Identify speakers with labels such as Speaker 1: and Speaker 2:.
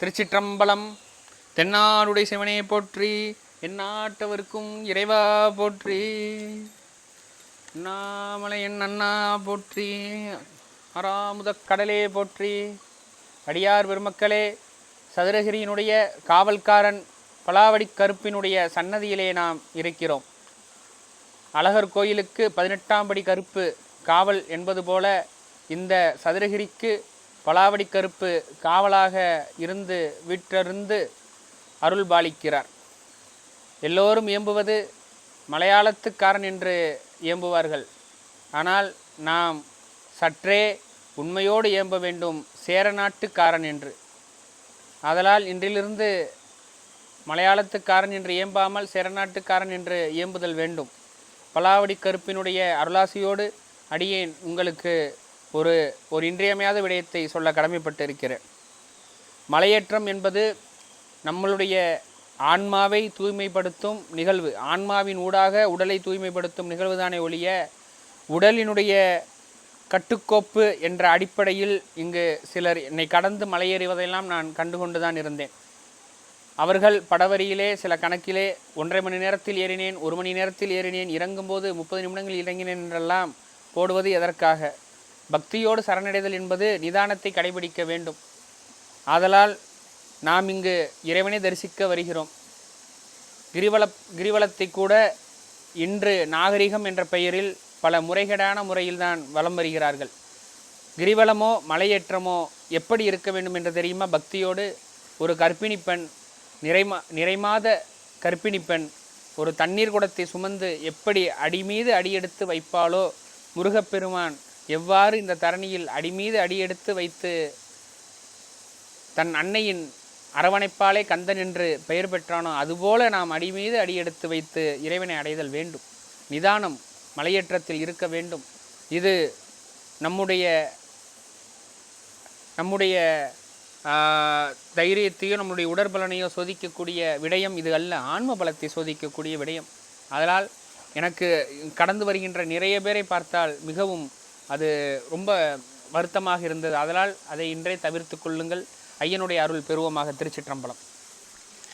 Speaker 1: திருச்சிற்றம்பலம் தென்னாடுடைய சிவனே போற்றி எந்நாட்டவர்க்கும் இறைவா போற்றி. அண்ணாமலையன் அண்ணா போற்றி அறாமுத கடலே போற்றி. அடியார் பெருமக்களே சதுரகிரியினுடைய காவல்காரன் பலாவடி கருப்பினுடைய சன்னதியிலே நாம் இருக்கிறோம். அழகர் கோயிலுக்கு பதினெட்டாம் படி கருப்பு காவல் என்பது போல இந்த சதுரகிரிக்கு பலாவடி கருப்பு காவலாக இருந்து வீற்றிருந்து அருள் பாலிக்கிறார். எல்லோரும் இயம்புவது மலையாளத்துக்காரன் என்று இயம்புவார்கள் ஆனால் நாம் சற்றே உண்மையோடு இயம்ப வேண்டும் சேரநாட்டுக்காரன் என்று. ஆதலால் இன்றிலிருந்து மலையாளத்துக்காரன் என்று இயம்பாமல் சேரநாட்டுக்காரன் என்று இயம்புதல் வேண்டும். பலாவடி கருப்பினுடைய அருளாசியோடு அடியேன் உங்களுக்கு ஒரு ஒரு இன்றியமையாத விடயத்தை சொல்ல கடமைப்பட்டு இருக்கிறேன் மலையேற்றம் என்பது நம்மளுடைய ஆன்மாவை தூய்மைப்படுத்தும் நிகழ்வு. ஆன்மாவின் ஊடாக உடலை தூய்மைப்படுத்தும் நிகழ்வுதானே ஒழிய உடலினுடைய கட்டுக்கோப்பு என்ற அடிப்படையில் இங்கு சிலர் என்னை கடந்து மலையேறுவதையெல்லாம் நான் கண்டுகொண்டு தான் இருந்தேன். அவர்கள் படவரியிலே சில கணக்கிலே ஒன்றரை மணி நேரத்தில் ஏறினேன் ஒரு மணி நேரத்தில் ஏறினேன் இறங்கும்போது முப்பது நிமிடங்கள் இறங்கினேன் என்றெல்லாம் போடுவது எதற்காக? பக்தியோடு சரணடைதல் என்பது நிதானத்தை கடைபிடிக்க வேண்டும். ஆதலால் நாம் இங்கு இறைவனை தரிசிக்க வருகிறோம். கிரிவல கிரிவலத்தை கூட இன்று நாகரிகம் என்ற பெயரில் பல முறைகேடான முறையில்தான் வலம் வருகிறார்கள். கிரிவலமோ மலையேற்றமோ எப்படி இருக்க வேண்டும் என்று தெரியுமா? பக்தியோடு ஒரு கர்ப்பிணி பெண் நிறைமா நிறைமாத கர்ப்பிணி பெண் ஒரு தண்ணீர் குடத்தை சுமந்து எப்படி அடி மீது அடியெடுத்து வைப்பாளோ? முருகப்பெருமான் எவ்வாறு இந்த தரணியில் அடிமீது அடியெடுத்து வைத்து தன் அன்னையின் அரவணைப்பாலே கந்தன் என்று பெயர் பெற்றானோ அதுபோல நாம் அடிமீது அடியெடுத்து வைத்து இறைவனை அடைதல் வேண்டும். நிதானம் மலையேற்றத்தில் இருக்க வேண்டும். இது நம்முடைய நம்முடைய தைரியத்தையோ நம்முடைய உடற்பலனையோ சோதிக்கக்கூடிய விடயம் இது அல்ல. ஆன்ம பலத்தை சோதிக்கக்கூடிய விடயம். அதனால் எனக்கு கடந்து வருகின்ற நிறைய பேரை பார்த்தால் மிகவும் அது ரொம்ப வருத்தமாக இருந்தது. அதனால் அதை இன்றே தவிர்த்து கொள்ளுங்கள். ஐயனுடைய அருள் பெருவமாக திருச்சிற்றம்பலம்.